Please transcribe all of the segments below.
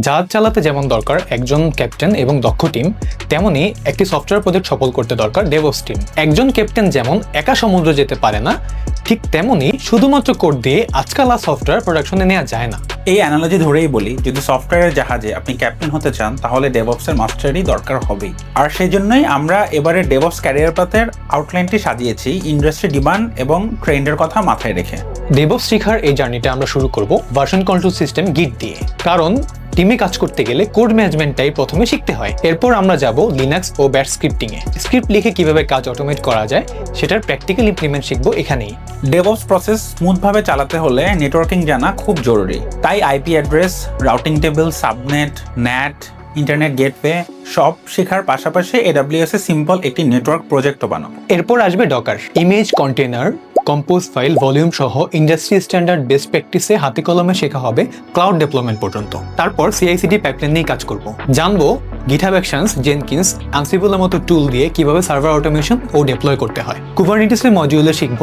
জাহাজ চালাতে যেমন দরকার একজন ক্যাপ্টেন এবং দক্ষ টিম তেমনি একটি সফটওয়্যার প্রজেক্ট সফল করতে দরকার ডেভঅপস টিম। একজন ক্যাপ্টেন যেমন একা সমুদ্র যেতে পারে না ঠিক তেমনি শুধুমাত্র কোড দিয়ে আজকাল আর সফটওয়্যার প্রোডাকশনে নেওয়া যায় না। এই অ্যানালজি ধরেই বলি যদি সফটওয়্যারের জাহাজে আপনি ক্যাপ্টেন হতে চান তাহলে ডেভঅপসের মাস্টারই দরকার হবেই। আর সেই জন্যই আমরা এবারে ডেভঅপস ক্যারিয়ার পাথের আউটলাইনটি সাজিয়েছি ইন্ডাস্ট্রি ডিমান্ড এবং ট্রেন্ডের কথা মাথায় রেখে। ডেভঅপস শেখার এই জার্নিটা আমরা শুরু করব ভার্সন কন্ট্রোল সিস্টেম গিট দিয়ে। কারণ টিমে কাজ করতে গেলে কোড ম্যানেজমেন্টটাই প্রথমে শিখতে হয়। এরপর আমরা যাব লিনাক্স ও ব্যাট স্ক্রিপ্টিং এ স্ক্রিপ্ট লিখে কীভাবে কাজ অটোমেট করা যায় সেটার প্র্যাকটিক্যাল ইমপ্লিমেন্ট শিখব এখানেই। ডেভঅপস প্রসেস স্মুথভাবে চালাতে হলে নেটওয়ার্কিং জানা খুব জরুরি। তাই IP address routing table subnet NAT internet gateway সব শেখার পাশাপাশি এডাব্লিউএস এ সিম্পল একটি নেটওয়ার্ক প্রজেক্টও বানাবো। এরপর আসবে docker image container compose file volume সহ ইন্ডাস্ট্রি স্ট্যান্ডার্ড বেস্ট প্র্যাকটিসে হাতে কলমে শেখা হবে ক্লাউড ডেভেলপমেন্ট পর্যন্ত। তারপর সিআইসিডি পাইপলাইন নিয়ে কাজ করব। জানব গিটহাব অ্যাকশনস জেনকিন্স আনসিবলের মতো টুল দিয়ে কীভাবে সার্ভার অটোমেশন ও ডেপ্লয় করতে হয়। কুবারনিটিসের মডিউলে শিখব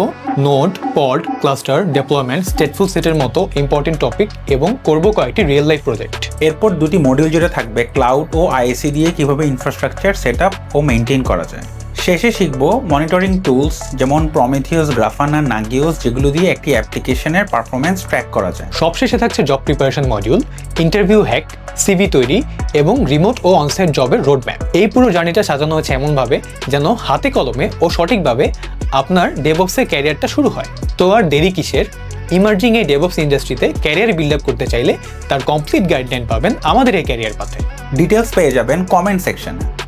node pod cluster deployment stateful সেটের মতো ইম্পর্টেন্ট টপিক এবং করব কয়েকটি রিয়েল লাইফ প্রজেক্ট এরপর দুটি মডিউল জুড়ে থাকবে ক্লাউড ও আইএসি দিয়ে কীভাবে ইনফ্রাস্ট্রাকচার সেট ও মেনটেন করা যায়। শেষে শিখব মনিটরিং টুলস যেমন প্রমেথিয়াস গ্রাফানা নাগিওস যেগুলো দিয়ে একটি অ্যাপ্লিকেশনের পারফরমেন্স ট্র্যাক করা যায়। সবশেষে থাকছে job preparation module interview hack CV তৈরি এবং রিমোট ও অনসাইট জবের রোডম্যাপ এই পুরো জার্নিটা সাজানো হয়েছে এমনভাবে যেন হাতে কলমে ও সঠিকভাবে আপনার ডেভঅপসের ক্যারিয়ারটা শুরু হয়। তো আর দেরি কিসের? ইমার্জিং এই ডেভঅপস ইন্ডাস্ট্রিতে ক্যারিয়ার বিল্ড আপ করতে চাইলে তার কমপ্লিট গাইডলাইন পাবেন আমাদের এই ক্যারিয়ার পাথে ডিটেলস পেয়ে যাবেন কমেন্ট সেকশনে